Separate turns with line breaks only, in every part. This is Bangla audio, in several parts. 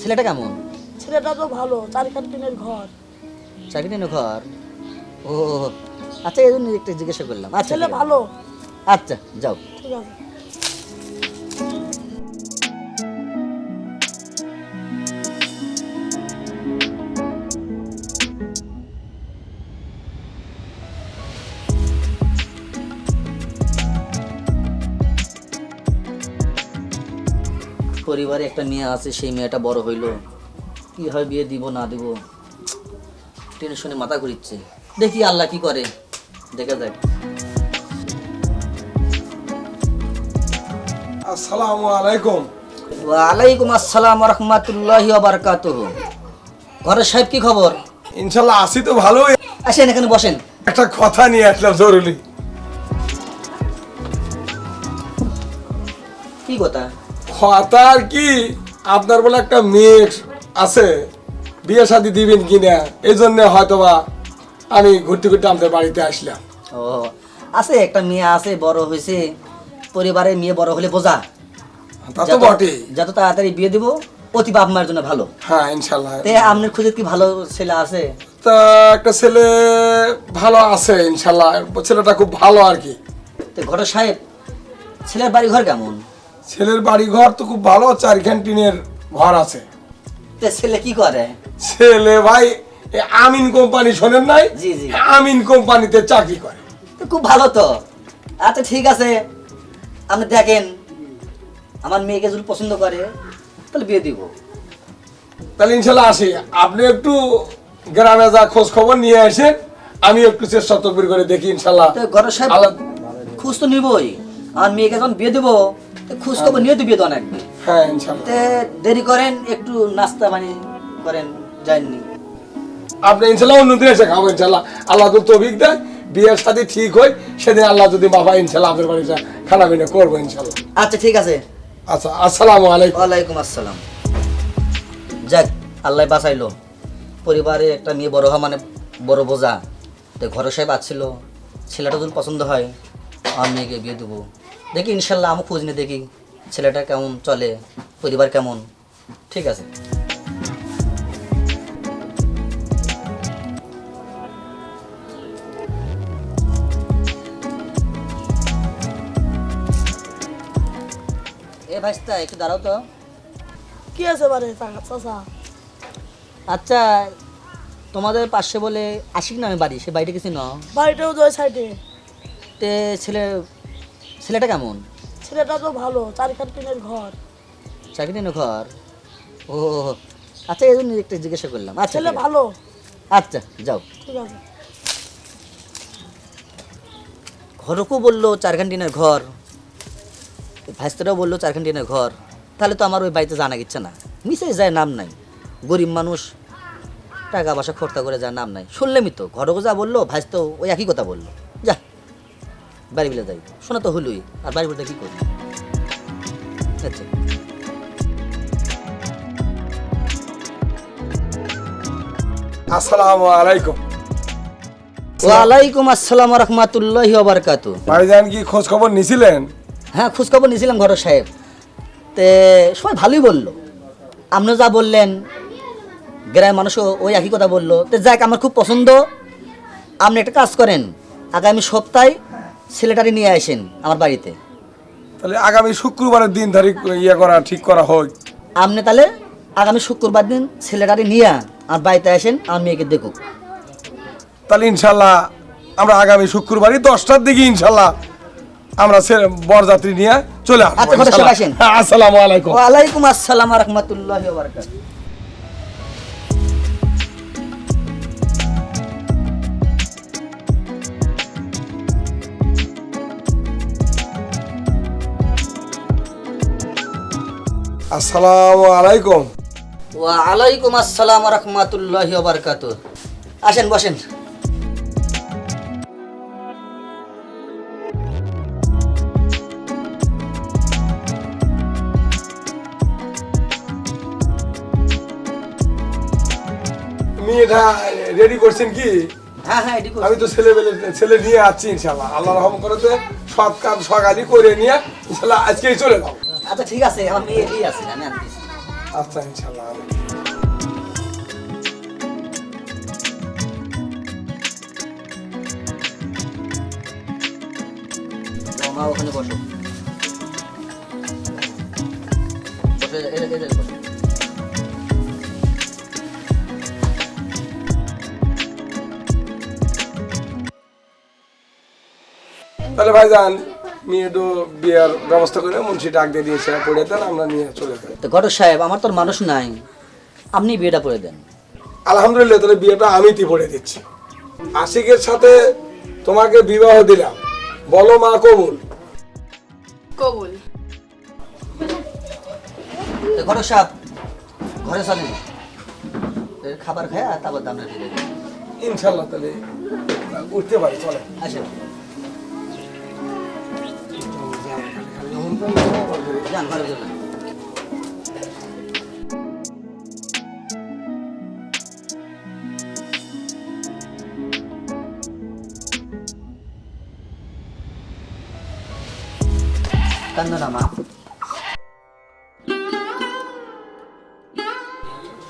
ছেলেটা কেমন?
ছেলেটা তো ভালো চারিখান টিনের ঘর।
চাকরি নেই ঘর? ও আচ্ছা এই জন্য একটু জিজ্ঞাসা করলাম। আচ্ছা
ছেলে ভালো।
আচ্ছা যাও।
ঠিক আছে।
পরিবারে একটা মেয়ে আছে সেই মেয়েটা বড় হইল। কি হয় বিয়ে দিব না দিব? টেনশনে মাথা ঘুরিচ্ছে। দেখি আল্লাহ কি করে। দেখা যাক।
আসসালামু আলাইকুম।
ওয়ালাইকুম আসসালাম রহমতুল্লাহ বারকাত ঘরের সাহেব কি খবর?
ইনশাল্লাহ আসি তো ভালোই।
আসেন এখানে বসেন।
একটা কথা নিয়ে আসলাম জরুরি।
কি কথা?
আর কি? আপনার বলে একটা মেয়ে আছে বিয়ে শাদি দিবেন কিনা? এই জন্য হয়তোবা আমি ঘুরতে ঘুরতে আমাদের বাড়িতে আসলাম।
ও আছে একটা মেয়ে আছে বড় হয়েছে। পরিবারে মেয়ে বড় হলে বোঝা।
তা তো
যত- যত তাড়াতাড়ি বিয়ে দিব অতি বাপ মায়ের জন্য ভালো।
হ্যাঁ ইনশাল্লাহ
তে আপনার খুঁজে কি ভালো ছেলে আছে?
তা একটা ছেলে ভালো আছে ইনশাল্লাহ ছেলেটা খুব ভালো আর কি।
তো ঘরের সাহেব ছেলের বাড়ি ঘর কেমন?
ছেলের বাড়ি ঘর তো খুব ভালো চারখান টিনের ঘর আছে।
তে ছেলে কি করে?
ছেলে ভাই এ আমিন কোম্পানি শোনেন নাই?
জি, জি।
আমিন কোম্পানিতে চাকরি করে।
তো খুব ভালো তো। আচ্ছা ঠিক আছে। আপনি দেখেন আমার মেয়েকে যদি পছন্দ করে তাহলে বিয়ে দিব।
তাহলে ইনশাল্লাহ আসি। আপনি একটু গ্রামে যা খোঁজ খবর নিয়ে আসেন আমি একটু চেষ্টা তকবির করে দেখি ইনশাল্লাহ
তো ঘরের সাহেব
আল্লাহ
খোঁজ তো নিবই। আমার মেয়েকে যখন বিয়ে দেবো খোঁজ খবর নিয়ে তো দেওয়া
হ্যাঁ
দেরি করেন একটু নাস্তা পানি করেন যাননি
আপনি অন্যদিন এসে আল্লাহ তো দেয় বিয়ের সাথে ঠিক হয় সেদিন আল্লাহ যদি বাবা আপনার খানা পিনা করব
আচ্ছা ঠিক আছে।
আচ্ছা আসসালামু আলাইকুম।
ওয়ালাইকুম আসসালাম। যাক আল্লাহ বাঁচাইলো। পরিবারে একটা মেয়ে বড় হওয়া মানে বড় বোঝা। তো ঘরে সাহেব আছিল ছেলেটা যদি পছন্দ হয় আমার মেয়েকে বিয়ে দেবো। দেখি ইনশাল্লাহ আমি খোঁজ নিয়ে দেখি ছেলেটা কেমন চলে পরিবার কেমন। ঠিক আছে। এ ভাইস্তা একটু দাঁড়াও তো।
কি আছে বারে চাচা
আচ্ছা তোমাদের পাশে বলে আশিক নামে বাড়ি সে বাড়িটা কিছু ন
বাড়িটাও তো সাইডে।
তে ছেলে ছেলেটা কেমন?
ছেলেটা তো ভালো চারিখান টিনের ঘর।
চাকরি নেই ঘর? ও আচ্ছা এই জন্য একটু জিজ্ঞাসা করলাম। আচ্ছা
ছেলে ভালো।
আচ্ছা যাও।
ঠিক আছে।
ঘরকও বলল চারখান টিনের ঘর। ভাইস্তরাও বলল চারখান টিনের ঘর। তাহলে তো আমার ওই বাড়িতে জানা ইচ্ছে না। মিশে যায় নাম নাই। গরিব মানুষ টাকা পয়সা খরচা করে যায় নাম নাই। শুনলামই তো ঘরকও যা বলল ভাইস তো ওই একই কথা বলল। যা বাড়ি বিলে যাই। শোনা তো হলোই আর বাড়ি বলতে কী করি? আচ্ছা।
আসসালামু আলাইকুম।
ওয়ালাইকুম আসসালাম রহমতুল্লাহি বারকাত
ভাইজান কি খোঁজ খবর নিছিলেন?
হ্যাঁ খোঁজখবর নিয়েছিলাম ঘর সাহেব। তে সবাই ভালোই বলল। আপনি যা বললেন গ্রামের মানুষও ওই একই কথা বলল। তো যাক আমার খুব পছন্দ। আপনি একটা কাজ করেন। আগামী সপ্তাহে ছেলেটারি নিয়ে আসেন আমার বাড়িতে।
তাহলে আগামী শুক্রবারের দিন তারিখ ইয়ে করা ঠিক করা হোক
আপনি তাহলে আগামী শুক্রবার দিন ছেলেটারি নিয়ে আমার বাড়িতে আসেন আমার মেয়েকে দেখুক।
তাহলে ইনশাল্লাহ আমরা আগামী শুক্রবারই দশটার দিকে ইনশাল্লাহ আমরা বরযাত্রী নিয়ে চলে আসব
আচ্ছা,
আসসালামু আলাইকুম।
ওয়ালাইকুম আসসালাম রহমতুল্লাহ বারকাত
আসসালামু আলাইকুম।
ওয়ালাইকুম আসসালাম রহমতুল্লাহ বারকাত আসেন বসেন।
মেয়েটা রেডি করছেন কি?
হ্যাঁ হ্যাঁ এটি।
আমি তো ছেলে ছেলে নিয়ে আসছি ইনশাল্লাহ আল্লাহ রহম করতে সব কাজ সকালই করে নিয়ে ইনশাল্লাহ আজকেই চলে যাও।
আচ্ছা ঠিক আছে আমার মেয়ে এগিয়ে আছে আমি আনতেছি
আচ্ছা ইনশাল্লাহ
মা ওখানে বসো।
তাহলে ভাইজান মেয়ে একটু বিয়ের ব্যবস্থা করে মুন্সি ডাক দিয়ে দিয়েছে পড়ে দেন আমরা নিয়ে চলে যাই।
তো ঘটক সাহেব আমার তো মানুষ নাই। আপনি বিয়েটা করে দেন।
আলহামদুলিল্লাহ তাহলে বিয়েটা আমি তি পড়ে দিচ্ছি। আশিকের সাথে তোমাকে বিবাহ দিলাম। বলো মা কবুল।
কবুল।
তো ঘটক সাহেব ঘরে চলেন। খাবার খায় আর তারপর দামটা দিয়ে দেবেন।
ইনশাল্লাহ তাহলে উঠতে পারি চলে
আসেন ঘরে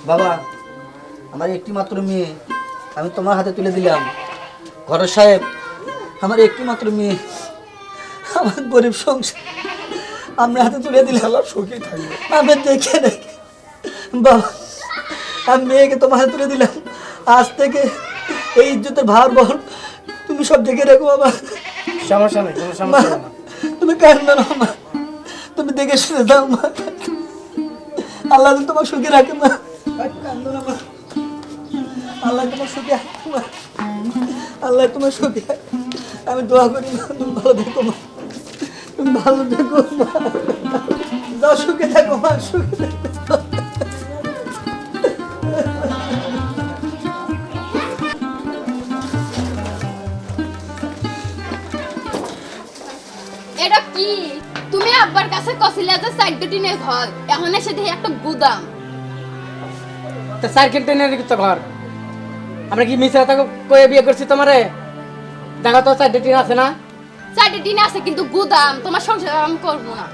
বাবা, আমার একটি মাত্র মেয়ে আমি তোমার হাতে তুলে দিলাম। ঘরের সাহেব আমার একটি মাত্র মেয়ে। আমার গরিব সংসার। আমরা হাতে তুলে দিলে
ইনশাল্লাহ সুখী থাকবে।
আমি দেখে দেখে। বাবা আমি মেয়েকে তোমার হাতে তুলে দিলাম। আজ থেকে এই ইজ্জতের ভার বহন তুমি সব দেখে রেখো বাবা।
সমস্যা নেই কোনো সমস্যা
তুমি কান্না না মা। তুমি দেখে শুনে দাও মা। আল্লাহ তোমার সুখে রাখে মা। কান্দো না মা। আল্লাহ তোমার সুখে আল্লাহ তোমার সুখে। আমি দোয়া করি তুমি ভালো দেখো মা। ভালো দেখো। মা যাও সুখে থাকো মা সুখে থাকো
এটা কি? তুমি আব্বার কাছে কছিলে যে সাইড টিনের ঘর। এখন এসে দেখি একটা গুদাম।
তো টেনের তো ঘর? আমরা কি মিশে কথা কয়ে বিয়ে করছি তোমারে? দেখো তো চারটে টিন আছে না?
সাইড দিন আছে কিন্তু গুদাম, তোমার সংসার আমি করব না।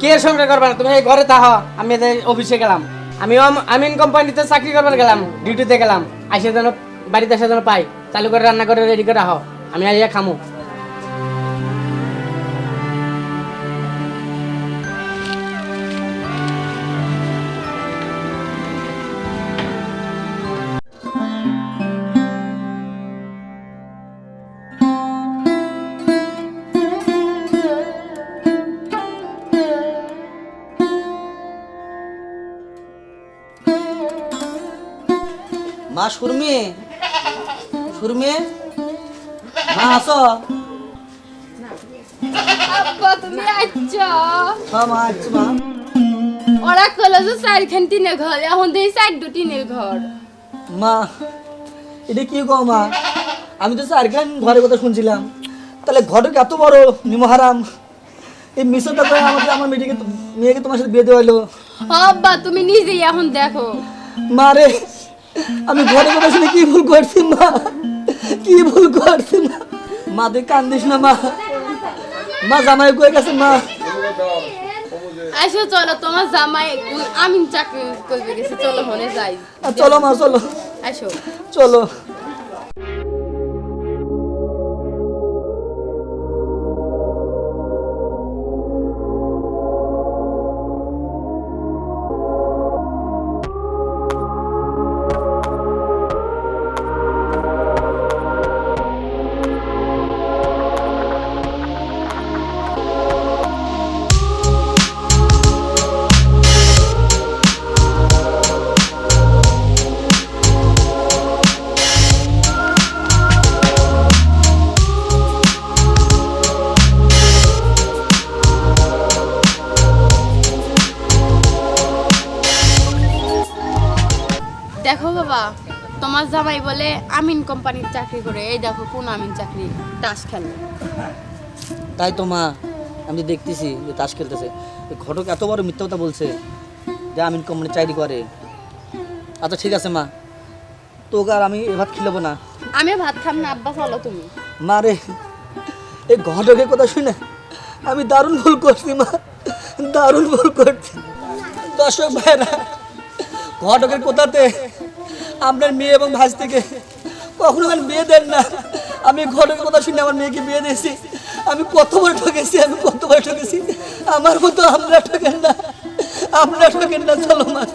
কে সঙ্গে করবে না? তুমি এই ঘরে তাহ আমি অফিসে গেলাম। আমি আমিন কোম্পানিতে চাকরি করবার গেলাম ডিউটিতে গেলাম। আসে যেন, বাড়িতে আসে যেন পাই, চালু করে, রান্না করে রেডি করে রাখো। আমি আইয়া খামু।
সুরমি। সুরমি। মা আসো।
আব্বা তুমি
হ্যাঁ মা আসছি মা।
ওরা কলো যে চারখান টিনের ঘর এখন দেখি টিনের ঘর।
মা এটা কি গো মা? আমি তো চারখান ঘরের কথা শুনছিলাম। তাহলে ঘটক এত বড় নিমহারাম। এই মিশনটা করে আমাকে আমার মেয়েকে মেয়েকে তোমার সাথে বিয়ে দেওয়া হলো।
আব্বা তুমি নিজেই এখন দেখো।
মা রে আমি ঘরে ঘরে শুনে কি ভুল করছি মা? কি ভুল করছি মা মা তুই কান্দিস না মা। মা জামাই কয়ে গেছে মা?
আসো চলো তোমার জামাই আমিন চাকরি করবে গেছে চলো হনে যাই।
চলো মা চলো।
আসো
চলো।
বাবা তোমার জামাই বলে আমিন কোম্পানির চাকরি করে। এই দেখো কোন আমিন চাকরি। তাস খেলে।
তাই তো মা আমি তো দেখতেছি যে তাস খেলতেছে। ঘটক এত বড় মিথ্যা কথা বলছে যে আমিন কোম্পানি চাকরি করে। আচ্ছা ঠিক আছে মা। তোকে আর আমি এ ভাত খিলাবো না।
আমি ভাত খাম না আব্বা চলো তুমি।
মা রে এই ঘটকের কথা শুনে আমি দারুণ ভুল করছি মা। দারুণ ভুল করছি। দর্শক ভাইরা ঘটকের কোথাতে আপনার মেয়ে এবং ভাজ থেকে কখনো আমার মেয়ে দেন না। আমি ঘরের কথা শুনে আমার মেয়েকে বিয়ে দিয়েছি। আমি কতবার ঠকেছি, আমি কতবার ঠকেছি। আমার মতো আপনারা ঠকেন না। আপনারা ঠকেন না, চলো মাছ